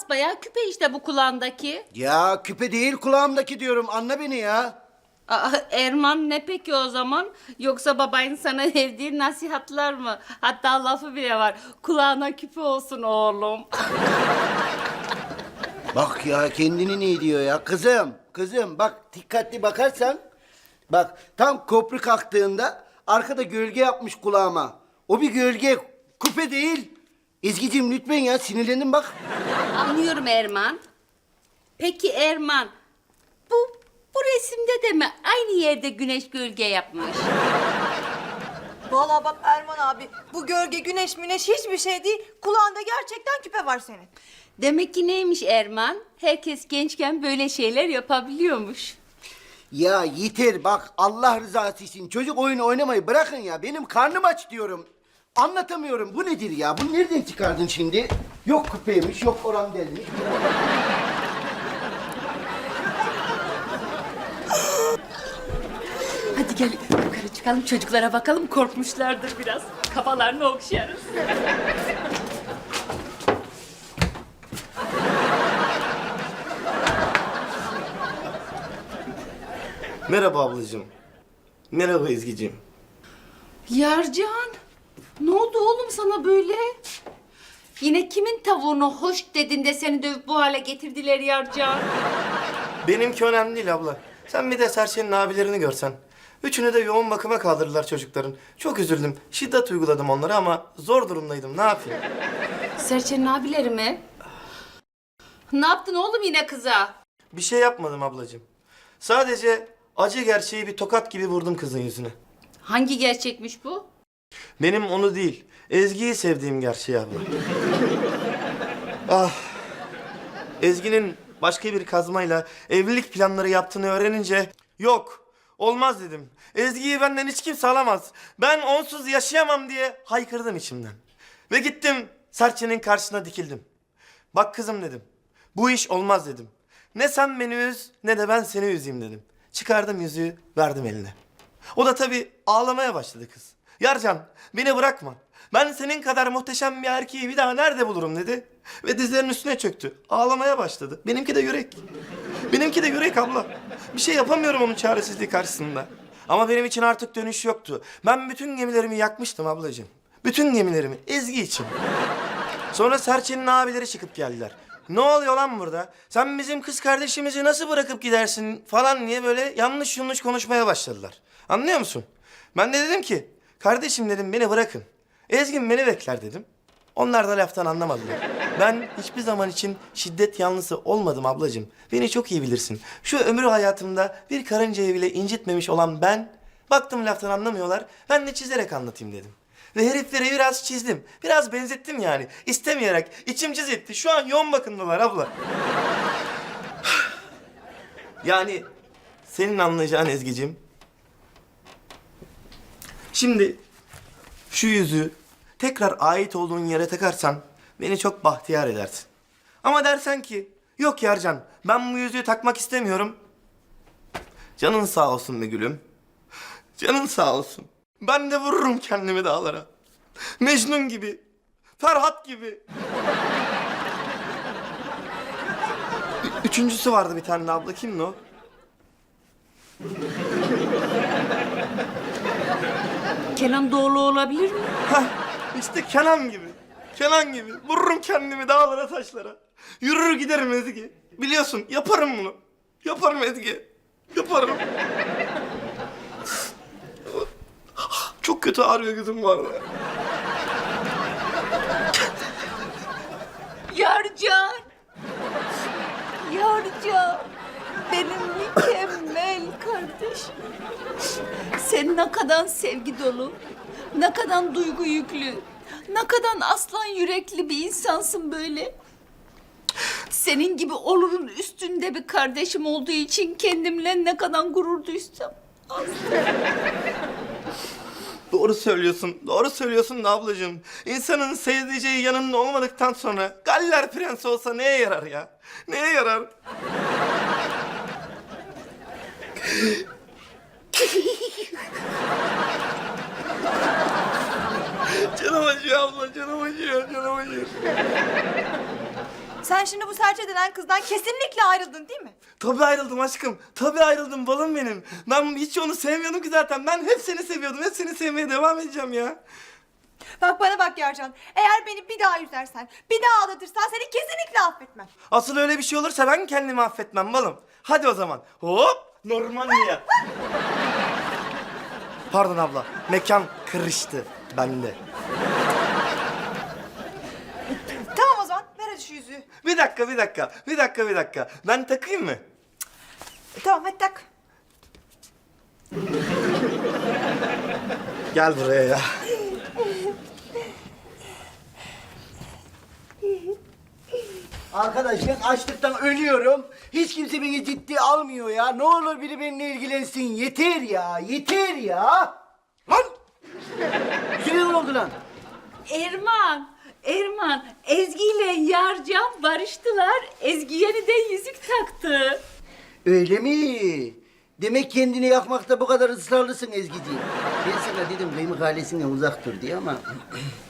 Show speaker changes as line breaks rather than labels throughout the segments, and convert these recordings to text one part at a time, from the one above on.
basbayağı küpe işte bu kulağındaki.
Ya küpe değil kulağımdaki diyorum anla beni ya.
Aa, Erman ne peki o zaman? Yoksa babayın sana verdiği nasihatler mı? Hatta lafı bile var. Kulağına küpe olsun oğlum.
Bak ya kendini ne diyor ya kızım kızım bak dikkatli bakarsan bak tam köprü kalktığında arkada gölge yapmış kulağıma. O bir gölge küpe değil. Ezgi'cim lütfen ya sinirlendim bak.
Anlıyorum Erman. Peki Erman, bu bu resimde de mi aynı yerde güneş gölge yapmış?
Vallahi bak Erman abi bu gölge güneş müneş hiçbir şey değil. Kulağında gerçekten küpe var senin.
Demek ki neymiş Erman? Herkes gençken böyle şeyler yapabiliyormuş.
Ya yeter bak Allah rızası için çocuk oyunu oynamayı bırakın ya. Benim karnım aç diyorum. Anlatamıyorum. Bu nedir ya? Bunu nereden çıkardın şimdi? Yok küpeymiş, yok oran delmiş.
Hadi gel yukarı çıkalım çocuklara bakalım korkmuşlardır biraz. Kafalarını okşarız.
Merhaba ablacığım. Merhaba Ezgi'ciğim.
Yarcan, ne oldu oğlum sana böyle? Yine kimin tavuğunu hoş dedin de seni dövüp bu hale getirdiler Yarcan?
Benimki önemli değil abla. Sen bir de Serçe'nin abilerini görsen. Üçünü de yoğun bakıma kaldırdılar çocukların. Çok üzüldüm. Şiddet uyguladım onlara ama zor durumdaydım. Ne yapayım?
Serçenin abileri mi? Ne yaptın oğlum yine kıza?
Bir şey yapmadım ablacığım. Sadece acı gerçeği bir tokat gibi vurdum kızın yüzüne.
Hangi gerçekmiş bu?
Benim onu değil, Ezgi'yi sevdiğim gerçeği abla. ah. Ezgi'nin başka bir kazmayla evlilik planları yaptığını öğrenince yok, olmaz dedim. Ezgi'yi benden hiç kimse alamaz. Ben onsuz yaşayamam diye haykırdım içimden. Ve gittim Serçe'nin karşısına dikildim. Bak kızım dedim. Bu iş olmaz dedim. Ne sen beni üz ne de ben seni üzeyim dedim. Çıkardım yüzüğü verdim eline. O da tabii ağlamaya başladı kız. Yarcan beni bırakma. Ben senin kadar muhteşem bir erkeği bir daha nerede bulurum dedi. Ve dizlerinin üstüne çöktü. Ağlamaya başladı. Benimki de yürek. Benimki de yürek abla. Bir şey yapamıyorum onun çaresizliği karşısında. Ama benim için artık dönüş yoktu. Ben bütün gemilerimi yakmıştım ablacığım. Bütün gemilerimi Ezgi için. Sonra Serçe'nin abileri çıkıp geldiler. Ne oluyor lan burada? Sen bizim kız kardeşimizi nasıl bırakıp gidersin falan diye böyle yanlış yanlış konuşmaya başladılar. Anlıyor musun? Ben de dedim ki, kardeşim dedim beni bırakın. Ezgin beni bekler dedim. Onlar da laftan anlamadılar. Ben hiçbir zaman için şiddet yanlısı olmadım ablacığım. Beni çok iyi bilirsin. Şu ömrü hayatımda bir karıncayı bile incitmemiş olan ben... Baktım laftan anlamıyorlar. Ben de çizerek anlatayım dedim. Ve herifleri biraz çizdim. Biraz benzettim yani. İstemeyerek. içim cız etti. Şu an yoğun bakımdalar abla. yani senin anlayacağın Ezgi'cim. Şimdi şu yüzüğü tekrar ait olduğun yere takarsan beni çok bahtiyar edersin. Ama dersen ki yok Yarcan ben bu yüzüğü takmak istemiyorum. Canın sağ olsun be gülüm. Canın sağ olsun. Ben de vururum kendimi dağlara. Mecnun gibi. Ferhat gibi. Üçüncüsü vardı bir tane abla. Kimdi o?
Kenan Doğulu olabilir mi?
Hah, işte Kenan gibi. Kenan gibi. Vururum kendimi dağlara taşlara. Yürür giderim Ezgi. Biliyorsun yaparım bunu. Yaparım Ezgi. Yaparım. Çok kötü ağrıyor gözüm bu arada.
Yarcan! Yarcan! Benim mükemmel kardeşim. Sen ne kadar sevgi dolu, ne kadar duygu yüklü, ne kadar aslan yürekli bir insansın böyle. Senin gibi olurun üstünde bir kardeşim olduğu için kendimle ne kadar gurur duysam.
Doğru söylüyorsun, doğru söylüyorsun da ablacığım. İnsanın sevdiceği yanında olmadıktan sonra Galler prensi olsa neye yarar ya? Neye yarar? Canım acıyor abla, canım acıyor, canım acıyor.
Sen şimdi bu serçe denen kızdan kesinlikle ayrıldın değil mi?
Tabii ayrıldım aşkım. Tabii ayrıldım balım benim. Ben hiç onu sevmiyordum ki zaten. Ben hep seni seviyordum. Hep seni sevmeye devam edeceğim ya.
Bak bana bak Yarcan. Eğer beni bir daha üzersen, bir daha aldatırsan seni kesinlikle affetmem.
Asıl öyle bir şey olursa ben kendimi affetmem balım. Hadi o zaman. Hop Normandiya. Pardon abla. Mekan kırıştı bende.
Tamam o zaman ver hadi şu yüzüğü.
Bir dakika bir dakika. Bir dakika bir dakika. Ben takayım mı?
E, tamam hadi tak.
Gel buraya ya.
Arkadaş ben açlıktan ölüyorum. Hiç kimse beni ciddi almıyor ya. Ne olur biri benimle ilgilensin. Yeter ya, yeter ya. Lan! Yüzüne ne oldu lan?
Erman, Erman, Ezgi ile Yarcan barıştılar. Ezgi yeniden yüzük taktı.
Öyle mi? Demek kendini yakmakta bu kadar ısrarlısın Ezgi'ciğim. Ben sana dedim kıymık ailesinden uzak dur diye ama...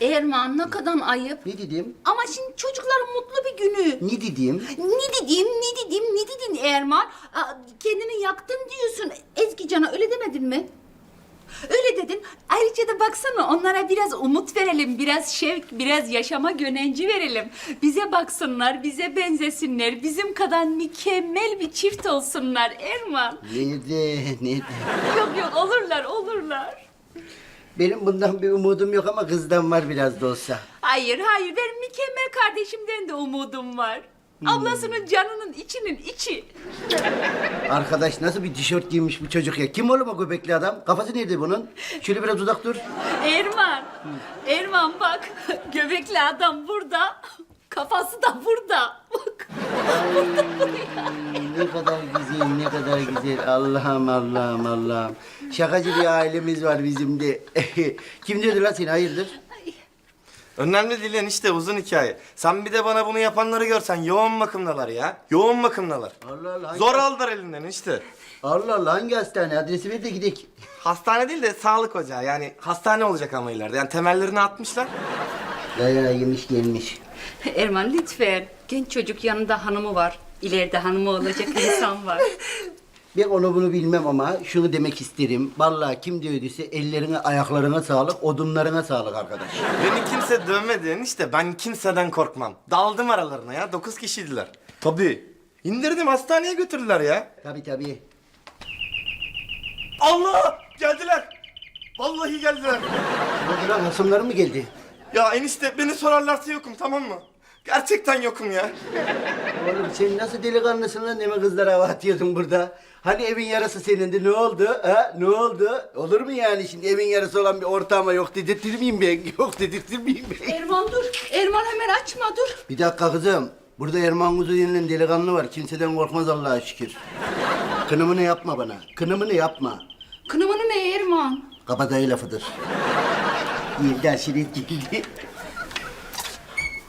Erman ne kadar ayıp.
ne dedim?
Ama şimdi çocukların mutlu bir günü.
Ne dedim?
Ne dedim, ne dedim, ne dedin Erman? Aa, kendini yaktın diyorsun. Ezgi Can'a öyle demedin mi? Öyle dedin. Ayrıca da baksana onlara biraz umut verelim, biraz şevk, biraz yaşama gönenci verelim. Bize baksınlar, bize benzesinler, bizim kadar mükemmel bir çift olsunlar Erman.
Nerede, nerede?
Yok yok olurlar, olurlar.
Benim bundan bir umudum yok ama kızdan var biraz da olsa.
Hayır, hayır. Benim mükemmel kardeşimden de umudum var. Ablasının canının içinin içi.
Arkadaş nasıl bir tişört giymiş bu çocuk ya? Kim oğlum o göbekli adam? Kafası nerede bunun? Şöyle biraz uzak dur.
Erman, Erman bak. Göbekli adam burada. Kafası da burada. Bak.
ne kadar güzel, ne kadar güzel. Allah'ım, Allah'ım, Allah'ım. Şakacı bir ailemiz var bizim de. Kim diyordu lan seni? Hayırdır?
Önemli değil işte uzun hikaye. Sen bir de bana bunu yapanları görsen yoğun bakımdalar ya. Yoğun bakımdalar.
Allah Allah. hangi-
Zor aldılar elinden işte.
Allah Allah hangi hastane? Adresi ver de gidelim.
Hastane değil de sağlık ocağı. Yani hastane olacak ama ileride. Yani temellerini atmışlar.
Dayağı yemiş gelmiş.
Erman lütfen. Genç çocuk yanında hanımı var. İleride hanımı olacak insan var.
Ben onu bunu bilmem ama şunu demek isterim. Vallahi kim dövdüyse ellerine ayaklarına sağlık, odunlarına sağlık arkadaş.
Beni kimse dövmedi işte. Ben kimseden korkmam. Daldım aralarına ya. Dokuz kişiydiler. Tabii. İndirdim hastaneye götürdüler ya.
Tabii tabii.
Allah! Geldiler. Vallahi geldiler.
Ne oldu lan? Hasımların mı geldi?
Ya enişte beni sorarlarsa yokum tamam mı? Gerçekten yokum ya.
Oğlum sen nasıl delikanlısın lan deme kızlara hava atıyordun burada. Hani evin yarısı senindi ne oldu? Ha? Ne oldu? Olur mu yani şimdi evin yarısı olan bir ortağıma yok dedirtir miyim ben? Yok dedirtir miyim ben?
Erman dur. Erman hemen açma dur.
Bir dakika kızım. Burada Erman Kuzu denilen delikanlı var. Kimseden korkmaz Allah'a şükür. Kınımını yapma bana. Kınımını yapma.
Kınımını ne Erman?
Kabadayı lafıdır. İyi gel şirin geldi.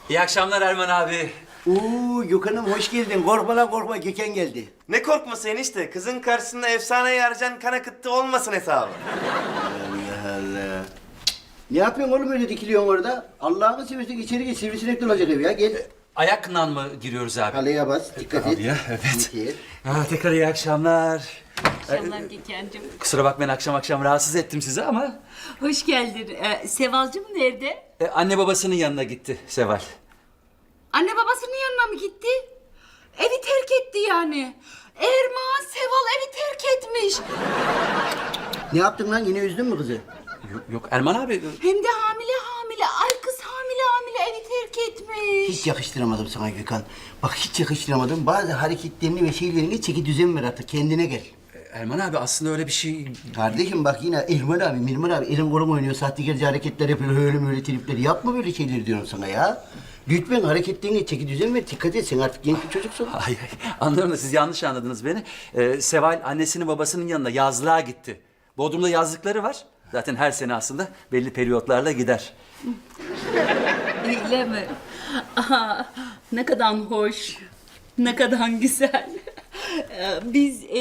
İyi akşamlar Erman abi.
Oo Gökhan'ım hoş geldin. Korkma lan korkma. Gökhan geldi.
Ne korkması enişte? Kızın karşısında efsane yarcan kan akıttı olmasın hesabı.
Allah Allah. Ne yapıyorsun oğlum öyle dikiliyorsun orada? Allah'ını seversen içeri geç. Sivrisinek dolacak ev ya. Gel.
Ayakla mı giriyoruz abi?
Kaleye bas. Dikkat et.
ya, evet.
Yeter.
Ha, tekrar iyi akşamlar.
Akşamlar Gökhan'cığım.
Kusura bakmayın akşam akşam rahatsız ettim sizi ama...
Hoş geldin. Ee, Sevalcığım nerede?
e, anne babasının yanına gitti Seval.
Anne babasının yanına mı gitti? Evi terk etti yani. Erman Seval evi terk etmiş.
Ne yaptın lan? Yine üzdün mü kızı?
Yok, yok Erman abi.
Hem de hamile hamile. Ay kız hamile hamile evi terk etmiş.
Hiç yakıştıramadım sana Gökhan. Bak hiç yakıştıramadım. Bazı hareketlerini ve şeylerini çeki düzen ver artık. Kendine gel.
Erman abi aslında öyle bir şey...
Kardeşim bak yine İlman abi, Mirman abi elin kolun oynuyor. Sahtekarca hareketler yapıyor. Öyle böyle tripleri. Yapma böyle şeyleri diyorum sana ya. Lütfen hareketlerini çeki düzen ver. Dikkat et. Sen artık genç bir çocuksun.
Ay, ay, anlıyorum da siz yanlış anladınız beni. Ee, Seval annesinin babasının yanına yazlığa gitti. Bodrum'da yazlıkları var. Zaten her sene aslında belli periyotlarla gider.
Öyle mi? Aha, ne kadar hoş. Ne kadar güzel. Ee, Biz e,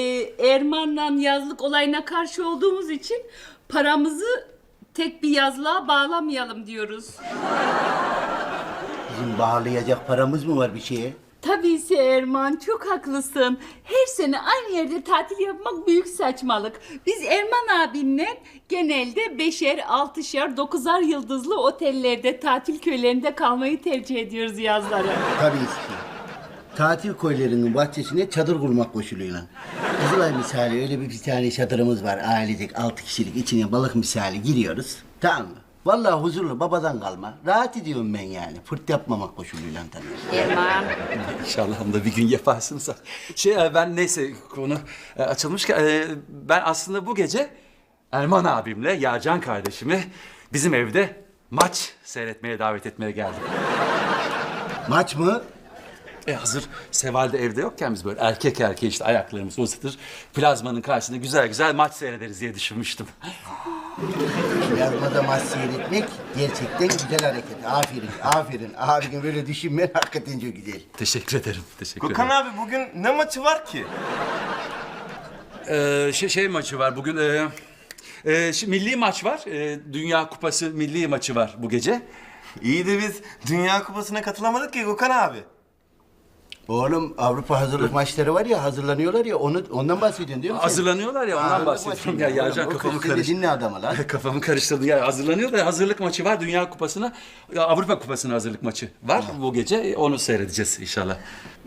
Erman'la yazlık olayına karşı olduğumuz için paramızı tek bir yazlığa bağlamayalım diyoruz.
Bizim bağlayacak paramız mı var bir şeye?
Tabii Erman çok haklısın. Her sene aynı yerde tatil yapmak büyük saçmalık. Biz Erman abinle genelde beşer, altışar, dokuzar yıldızlı otellerde, tatil köylerinde kalmayı tercih ediyoruz yazları.
Tabii ki. Tatil köylerinin bahçesine çadır kurmak koşuluyla. Kızılay misali öyle bir, bir tane çadırımız var ailecek altı kişilik içine balık misali giriyoruz. Tamam mı? Vallahi huzurlu babadan kalma. Rahat ediyorum ben yani. Fırt yapmamak koşuluyla tabii.
Erman.
İnşallah onu da bir gün yaparsınız. Şey e, ben neyse konu e, açılmışken e, ben aslında bu gece Erman abimle Yarcan kardeşimi bizim evde maç seyretmeye davet etmeye geldim.
Maç mı?
E hazır Seval de evde yokken biz böyle erkek erkeğe işte ayaklarımızı uzatır plazmanın karşısında güzel güzel maç seyrederiz diye düşünmüştüm.
Yazmada maç seyretmek gerçekten güzel hareket. Aferin, aferin. Abinin böyle düşünmen hakikaten çok güzel.
Teşekkür ederim. Teşekkür
Gökhan
ederim.
abi bugün ne maçı var ki?
Ee, şey, şey maçı var bugün. E, e, şi- milli maç var. E, Dünya Kupası milli maçı var bu gece.
İyi de biz Dünya Kupası'na katılamadık ki Gökhan abi.
Oğlum Avrupa hazırlık maçları var ya hazırlanıyorlar ya onu ondan bahsediyorsun değil mi sen?
Hazırlanıyorlar ya ondan
Hazırlık
bahsediyorum.
maçı.
Ya Yarcan
Oğlum,
kafamı
dedi,
karıştırdı.
dinle adamı lan.
Kafamı karıştırdı. Ya hazırlanıyorlar. ya, Hazırlık maçı var. Dünya Kupası'na, ya Avrupa Kupası'na hazırlık maçı var bu gece. Onu seyredeceğiz inşallah.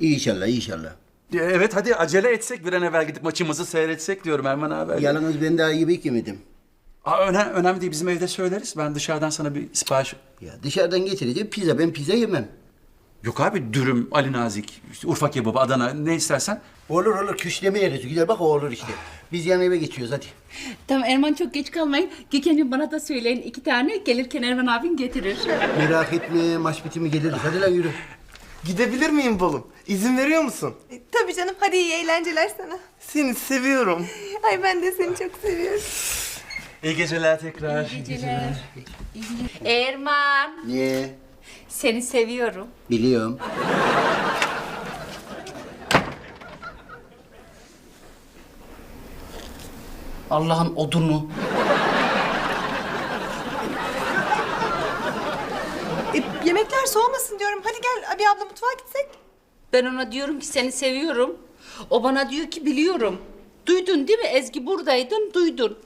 İnşallah inşallah.
E, Evet hadi acele etsek bir an evvel gidip maçımızı seyretsek diyorum Erman abi.
Yalnız ben daha yemek yemedim.
Aa, önemli, önemli değil bizim evde söyleriz. Ben dışarıdan sana bir sipariş...
Ya dışarıdan getireceğim pizza. Ben pizza yemem.
Yok abi dürüm, Ali Nazik, işte Urfa kebabı, Adana ne istersen.
Olur olur küşleme yeriz. Güzel bak o olur işte. Biz yan eve geçiyoruz hadi.
Tamam Erman çok geç kalmayın. Gökhan'cığım bana da söyleyin iki tane. Gelirken Erman abin getirir.
Merak etme maç bitimi geliriz. Hadi lan yürü.
Gidebilir miyim balım? İzin veriyor musun?
E, tabii canım hadi iyi eğlenceler sana.
Seni seviyorum.
Ay ben de seni çok seviyorum.
İyi geceler tekrar.
Erman.
Niye?
Seni seviyorum.
Biliyorum.
Allah'ın odunu.
E, yemekler soğumasın diyorum. Hadi gel abi abla mutfağa gitsek.
Ben ona diyorum ki seni seviyorum. O bana diyor ki biliyorum. Duydun değil mi Ezgi buradaydın duydun.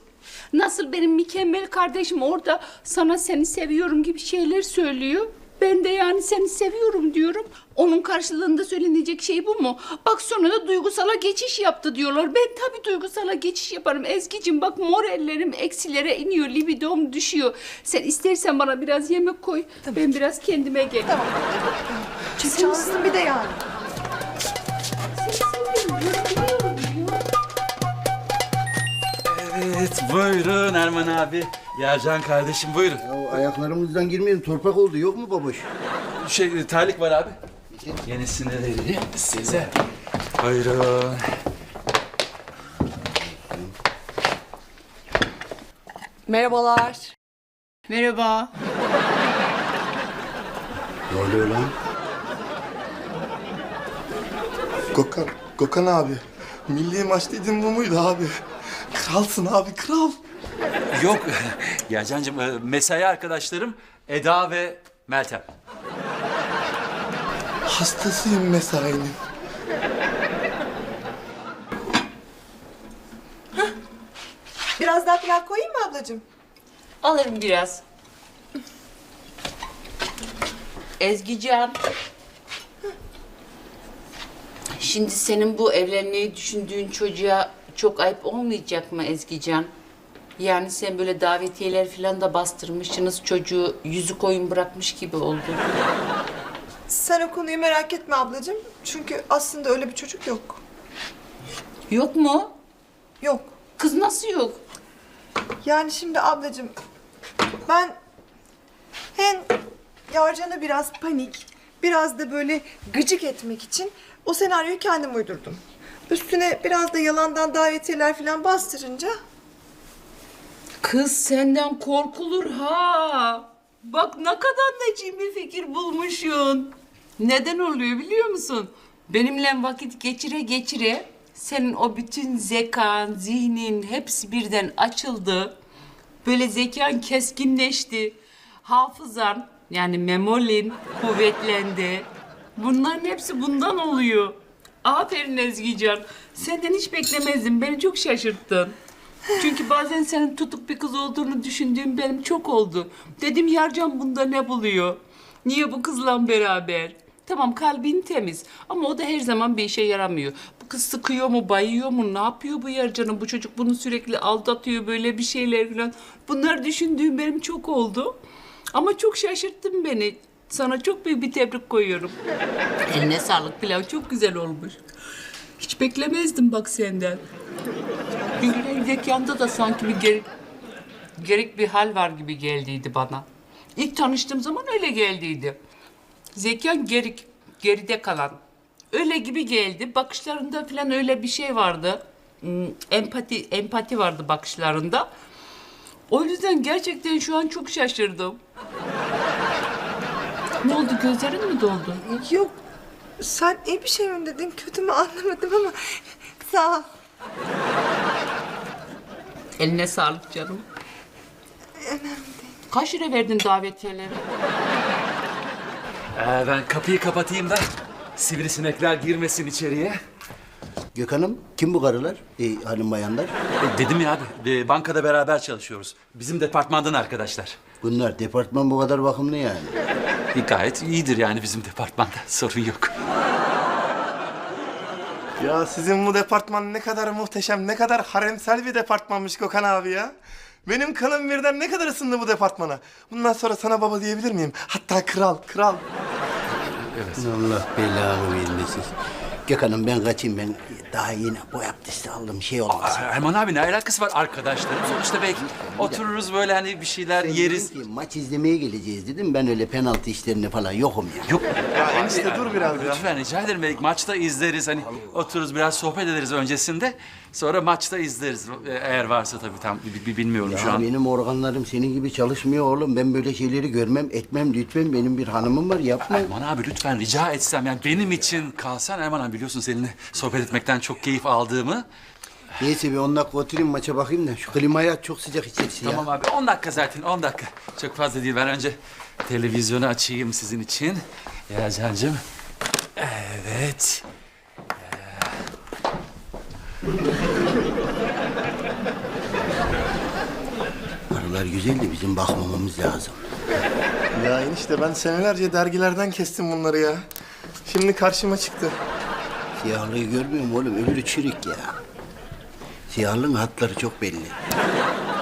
Nasıl benim mükemmel kardeşim orada sana seni seviyorum gibi şeyler söylüyor. Ben de yani seni seviyorum diyorum. Onun karşılığında söylenecek şey bu mu? Bak sonra da duygusala geçiş yaptı diyorlar. Ben tabii duygusala geçiş yaparım. Ezgi'cim bak morallerim eksilere iniyor, libidom düşüyor. Sen istersen bana biraz yemek koy. Ben biraz kendime geleyim.
Tamam. Çünkü şanslısın bir de yani.
Evet buyurun Erman abi. Yarcan kardeşim buyurun.
Ya ayaklarımızdan girmeyelim. Torpak oldu. Yok mu baboş?
Şey terlik var abi. Yenisini vereyim size. Buyurun.
Merhabalar.
Merhaba.
Ne oluyor lan?
Gökhan, Gökhan abi. Milli maç dediğin bu muydu abi? Kralsın abi, kral.
Yok Yarcancığım e, mesai arkadaşlarım Eda ve Meltem.
Hastasıyım mesainin.
Biraz daha pilav koyayım mı ablacığım?
Alırım biraz. Ezgican. Şimdi senin bu evlenmeyi düşündüğün çocuğa çok ayıp olmayacak mı Ezgican? Yani sen böyle davetiyeler falan da bastırmışsınız çocuğu yüzü koyun bırakmış gibi oldu.
Sen o konuyu merak etme ablacığım. Çünkü aslında öyle bir çocuk yok.
Yok mu?
Yok.
Kız nasıl yok?
Yani şimdi ablacığım ben hem Yarcan'a biraz panik, biraz da böyle gıcık etmek için o senaryoyu kendim uydurdum. Üstüne biraz da yalandan davetiyeler falan bastırınca
Kız senden korkulur ha. Bak ne kadar necim bir fikir bulmuşsun. Neden oluyor biliyor musun? Benimle vakit geçire geçire senin o bütün zekan, zihnin hepsi birden açıldı. Böyle zekan keskinleşti. Hafızan yani memolin kuvvetlendi. Bunların hepsi bundan oluyor. Aferin Ezgican. Senden hiç beklemezdim. Beni çok şaşırttın. Çünkü bazen senin tutuk bir kız olduğunu düşündüğüm benim çok oldu. Dedim Yarcan bunda ne buluyor? Niye bu kızla beraber? Tamam kalbin temiz ama o da her zaman bir işe yaramıyor. Bu kız sıkıyor mu, bayıyor mu, ne yapıyor bu Yarcan'ın? Bu çocuk bunu sürekli aldatıyor böyle bir şeyler falan. Bunlar düşündüğüm benim çok oldu. Ama çok şaşırttın beni. Sana çok büyük bir tebrik koyuyorum. Eline sağlık pilav çok güzel olmuş. Hiç beklemezdim bak senden. Çünkü zekanda da sanki bir gerek, gerek bir hal var gibi geldiydi bana. İlk tanıştığım zaman öyle geldiydi. Zekan gerik, geride kalan. Öyle gibi geldi. Bakışlarında falan öyle bir şey vardı. Hmm, Empati, empati vardı bakışlarında. O yüzden gerçekten şu an çok şaşırdım. Ne oldu gözlerin mi doldu?
Yok sen iyi bir şey mi dedin kötü mü anlamadım ama sağ ol.
Eline sağlık canım. Kaç lira verdin davetiyeleri?
Ee, ben kapıyı kapatayım da sivrisinekler girmesin içeriye.
Gökhan'ım kim bu karılar? E, hanım bayanlar.
E, dedim ya abi, e, bankada beraber çalışıyoruz. Bizim departmandan arkadaşlar.
Bunlar departman bu kadar bakımlı yani.
E, gayet iyidir yani bizim departmanda, sorun yok.
Ya sizin bu departman ne kadar muhteşem, ne kadar haremsel bir departmanmış Gökhan abi ya. Benim kanım birden ne kadar ısındı bu departmana. Bundan sonra sana baba diyebilir miyim? Hatta kral, kral.
Allah belanı vermesin. Gökhan'ım ben kaçayım ben daha yeni boy abdesti aldım şey olmasın.
Aa, Erman abi ne alakası var arkadaşlarım? Sonuçta belki otururuz böyle hani bir şeyler
Ben
yeriz.
dedim ki, maç izlemeye geleceğiz dedim. Ben öyle penaltı işlerine falan yokum ya.
Yok.
Ya enişte dur biraz ya.
Lütfen rica ederim. Belki maçta izleriz. Hani otururuz biraz sohbet ederiz öncesinde. Sonra maçta izleriz. Eğer varsa tabii tam bi- bi- bilmiyorum şu
Ya
an.
benim organlarım senin gibi çalışmıyor oğlum. Ben böyle şeyleri görmem, etmem lütfen. Benim bir hanımım var yapma.
Erman abi lütfen rica etsem yani benim için kalsan Erman abi biliyorsun seninle sohbet etmekten çok keyif aldığımı.
Neyse bir 10 dakika oturayım maça bakayım da şu klimayı aç çok sıcak içerisi ya.
Tamam abi 10 dakika zaten 10 dakika. Çok fazla değil. Ben önce televizyonu açayım sizin için. Ya Can'cığım. Evet.
Karılar güzel de bizim bakmamamız lazım.
Ya enişte ben senelerce dergilerden kestim bunları ya. Şimdi karşıma çıktı.
Siyahlığı görmüyor musun oğlum? Öbürü çürük ya. Siyahlığın hatları çok belli.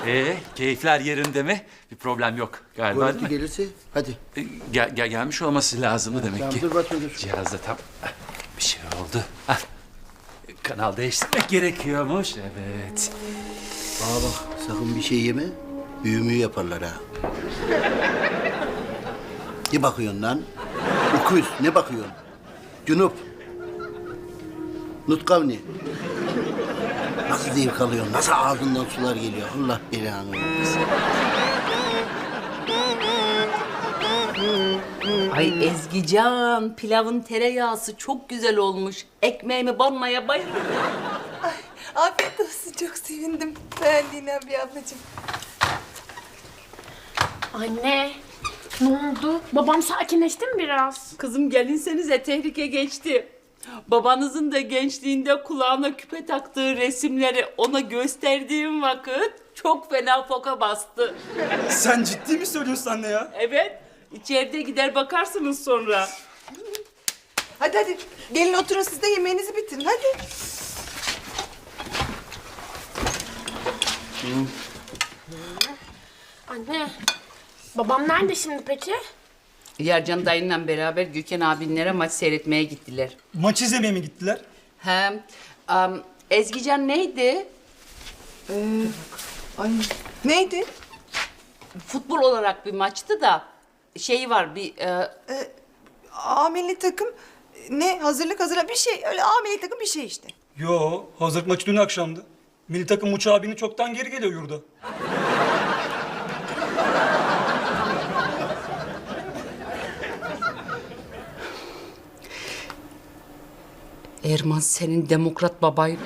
Ee, keyifler yerinde mi? Bir problem yok galiba değil
gelirse hadi.
Ee, Gel, gel, gelmiş olması lazımdı demek
Tamam
ki.
dur bakayım dur.
Cihazda tam ah, bir şey oldu. Ah, Kanal değiştirmek gerekiyormuş. Evet.
Aa bak sakın bir şey yeme. Büyümü yaparlar ha. Ne bakıyorsun lan? Ukuz ne bakıyorsun? Cunup. Nutkavni. Nasıl zevk alıyorsun? Nasıl ağzından sular geliyor? Allah belanı vermesin.
Ay Ezgican, pilavın tereyağısı çok güzel olmuş. Ekmeğimi banmaya bayıldım.
Afiyet olsun çok sevindim beğendiğine abi ablacığım.
Anne, ne oldu? Babam sakinleşti mi biraz?
Kızım gelinsenize tehlike geçti. Babanızın da gençliğinde kulağına küpe taktığı resimleri ona gösterdiğim vakit çok fena foka bastı.
Sen ciddi mi söylüyorsun anne ya?
Evet, içeride gider bakarsınız sonra.
Hadi hadi gelin oturun siz de yemeğinizi bitirin hadi.
Anne, babam nerede şimdi peki?
Yarcan dayınla beraber Gökhan abinlere maç seyretmeye gittiler.
Maç izlemeye mi gittiler?
Hem am, Ezgican neydi?
Ay neydi?
Futbol olarak bir maçtı da şey var bir e,
A milli takım ne hazırlık hazırlık bir şey öyle A milli takım bir şey işte.
Yo, hazırlık maçı dün akşamdı. Milli takım uçağı bini çoktan geri geliyor yurda.
Erman senin demokrat babayın.